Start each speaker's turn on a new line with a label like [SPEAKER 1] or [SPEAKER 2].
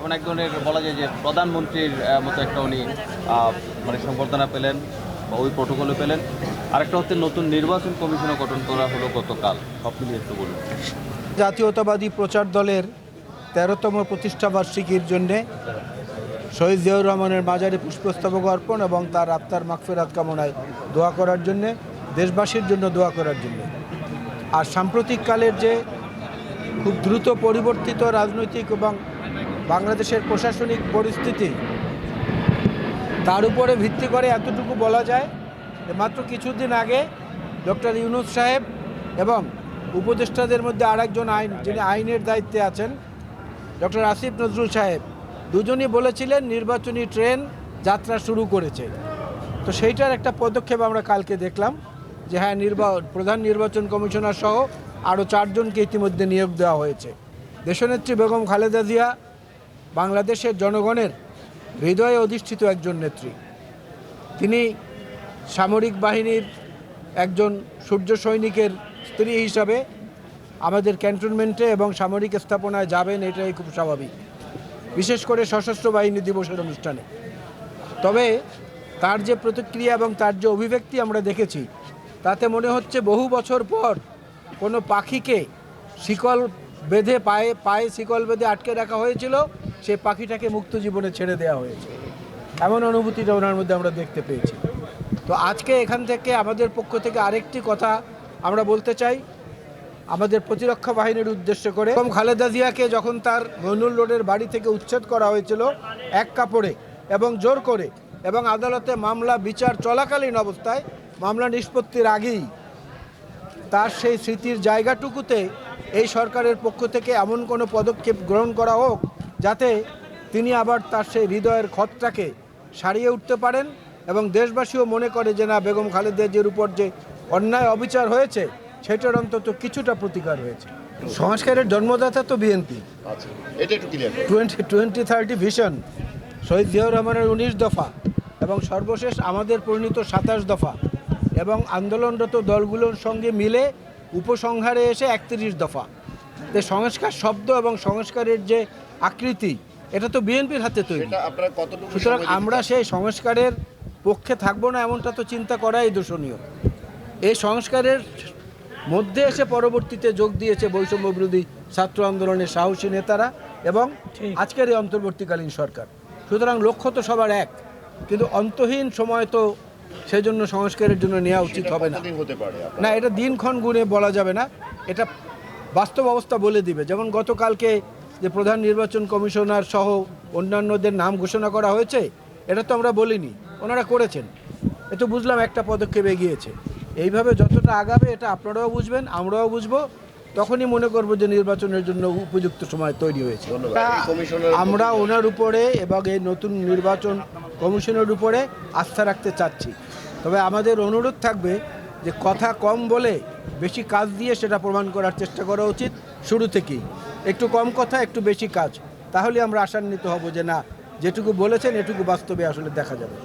[SPEAKER 1] এবং এক ধরনের বলা যায় যে প্রধানমন্ত্রীর মতো একটা উনি মানে সংবর্ধনা পেলেন বা ওই প্রোটোকলে পেলেন। আরেকটা হচ্ছে নতুন নির্বাচন কমিশনও গঠন করা হলো গতকাল। সব মিলিয়ে একটু বলুন।
[SPEAKER 2] জাতীয়তাবাদী প্রচার দলের তেরোতম প্রতিষ্ঠাবার্ষিকীর জন্যে শহীদ জিয়াউর রহমানের মাজারে পুষ্পস্তবক অর্পণ এবং তার আত্মার মাগফেরাত কামনায় দোয়া করার জন্যে, দেশবাসীর জন্য দোয়া করার জন্য। আর সাম্প্রতিককালের যে খুব দ্রুত পরিবর্তিত রাজনৈতিক এবং বাংলাদেশের প্রশাসনিক পরিস্থিতি। তার উপরে ভিত্তি করে এতটুকু বলা যায় মাত্র কিছুদিন আগে ডক্টর ইউনুস সাহেব এবং উপদেষ্টাদের মধ্যে আরেকজন আইন, যিনি আইনের দায়িত্বে আছেন, ডক্টর আসিফ নজরুল সাহেব। দুজনই বলেছিলেন নির্বাচনী ট্রেন যাত্রা শুরু করেছে। তো সেইটার একটা পদক্ষেপ আমরা কালকে দেখলাম যে হ্যাঁ নির্বা, প্রধান নির্বাচন কমিশনার সহ আরও চারজনকে ইতিমধ্যে নিয়োগ দেওয়া হয়েছে। দেশনেত্রী বেগম খালেদা জিয়া বাংলাদেশের জনগণের হৃদয়ে অধিষ্ঠিত একজন নেত্রী। তিনি সামরিক বাহিনীর একজন সূর্য সৈনিকের স্ত্রী হিসাবে আমাদের ক্যান্টনমেন্টে এবং সামরিক স্থাপনায় যাবেন, এটাই খুব স্বাভাবিক। বিশেষ করে সশস্ত্র বাহিনী দিবসের অনুষ্ঠানে। তবে তার যে প্রতিক্রিয়া এবং তার যে অভিব্যক্তি আমরা দেখেছি, তাতে মনে হচ্ছে বহু বছর পর কোনো পাখিকে শিকল বেঁধে পায়ে পায়ে শিকল বেঁধে আটকে রাখা হয়েছিল। সেই পাখিটাকে মুক্ত জীবনে ছেড়ে দেওয়া হয়েছে। এমন অনুভূতিটা ওনার মধ্যে আমরা দেখতে পেয়েছি। তো আজকে এখান থেকে আমাদের পক্ষ থেকে আরেকটি কথা আমরা বলতে চাই। আমাদের প্রতিরক্ষা বাহিনীর উদ্দেশ্য করে। এবং খালেদা জিয়াকে যখন তার মইনুল রোডের বাড়ি থেকে উচ্ছেদ করা হয়েছিল এক কাপড়ে এবং জোর করে এবং আদালতে মামলা, বিচার চলাকালীন অবস্থায় মামলা নিষ্পত্তির আগেই তার সেই স্মৃতির জায়গাটুকুতে এই সরকারের পক্ষ থেকে এমন কোনো পদক্ষেপ গ্রহণ করা হোক যাতে তিনি আবার তার সেই হৃদয়ের ক্ষতটাকে সারিয়ে উঠতে পারেন এবং দেশবাসীও মনে করে যে না বেগম খালেদা জিয়ার উপর যে অন্যায় অবিচার হয়েছে সেটার অন্তত কিছুটা প্রতিকার হয়েছে। সংস্কারের জন্মদাতা তো বিএনপি।
[SPEAKER 3] আচ্ছা
[SPEAKER 2] টোয়েন্টি টোয়েন্টি থার্টি ভিশন শহীদ জিয়াউর রহমানের উনিশ দফা এবং সর্বশেষ আমাদের পরিণত সাতাশ দফা এবং আন্দোলনরত দলগুলোর সঙ্গে মিলে উপসংহারে এসে একত্রিশ দফা। সংস্কার শব্দ এবং সংস্কারের যে আকৃতি এটা তো বিএনপির হাতে তৈরি।
[SPEAKER 3] এটা আপনারা কতটুকু
[SPEAKER 2] সুতরাং আমরা সেই সংস্কারের পক্ষে থাকব না এমনটা তো চিন্তা করাই দূষণীয়। এই সংস্কারের মধ্যে এসে পরবর্তীতে যোগ দিয়েছে বৈষম্য বিরোধী ছাত্র আন্দোলনের সাহসী নেতারা এবং আজকের এই অন্তর্বর্তীকালীন সরকার। সুতরাং লক্ষ্য তো সবার এক কিন্তু অন্তহীন সময় তো সেজন্য সংস্কারের জন্য নেওয়া উচিত হবে না? না এটা দিনক্ষণ গুণে বলা যাবে না এটা বাস্তব অবস্থা বলে দিবে। যেমন গতকালকে যে প্রধান নির্বাচন কমিশনার সহ অন্যান্যদের নাম ঘোষণা করা হয়েছে এটা তো আমরা বলিনি ওনারা করেছেন। এ তো বুঝলাম একটা পদক্ষেপ এগিয়েছে। এইভাবে যতটা আগাবে এটা আপনারাও বুঝবেন আমরাও বুঝব। তখনই মনে করব যে নির্বাচনের জন্য উপযুক্ত সময় তৈরি হয়েছে। আমরা ওনার উপরে এবং এই নতুন নির্বাচন কমিশনের উপরে আস্থা রাখতে চাচ্ছি। তবে আমাদের অনুরোধ থাকবে যে কথা কম বলে বেশি কাজ দিয়ে সেটা প্রমাণ করার চেষ্টা করা উচিত শুরু থেকেই। একটু কম কথা, একটু বেশি কাজ। তাহলে আমরা আশান্বিত হব যে না, যেটুকু বলেছেন, এটুকু বাস্তবে আসলে দেখা যাবে।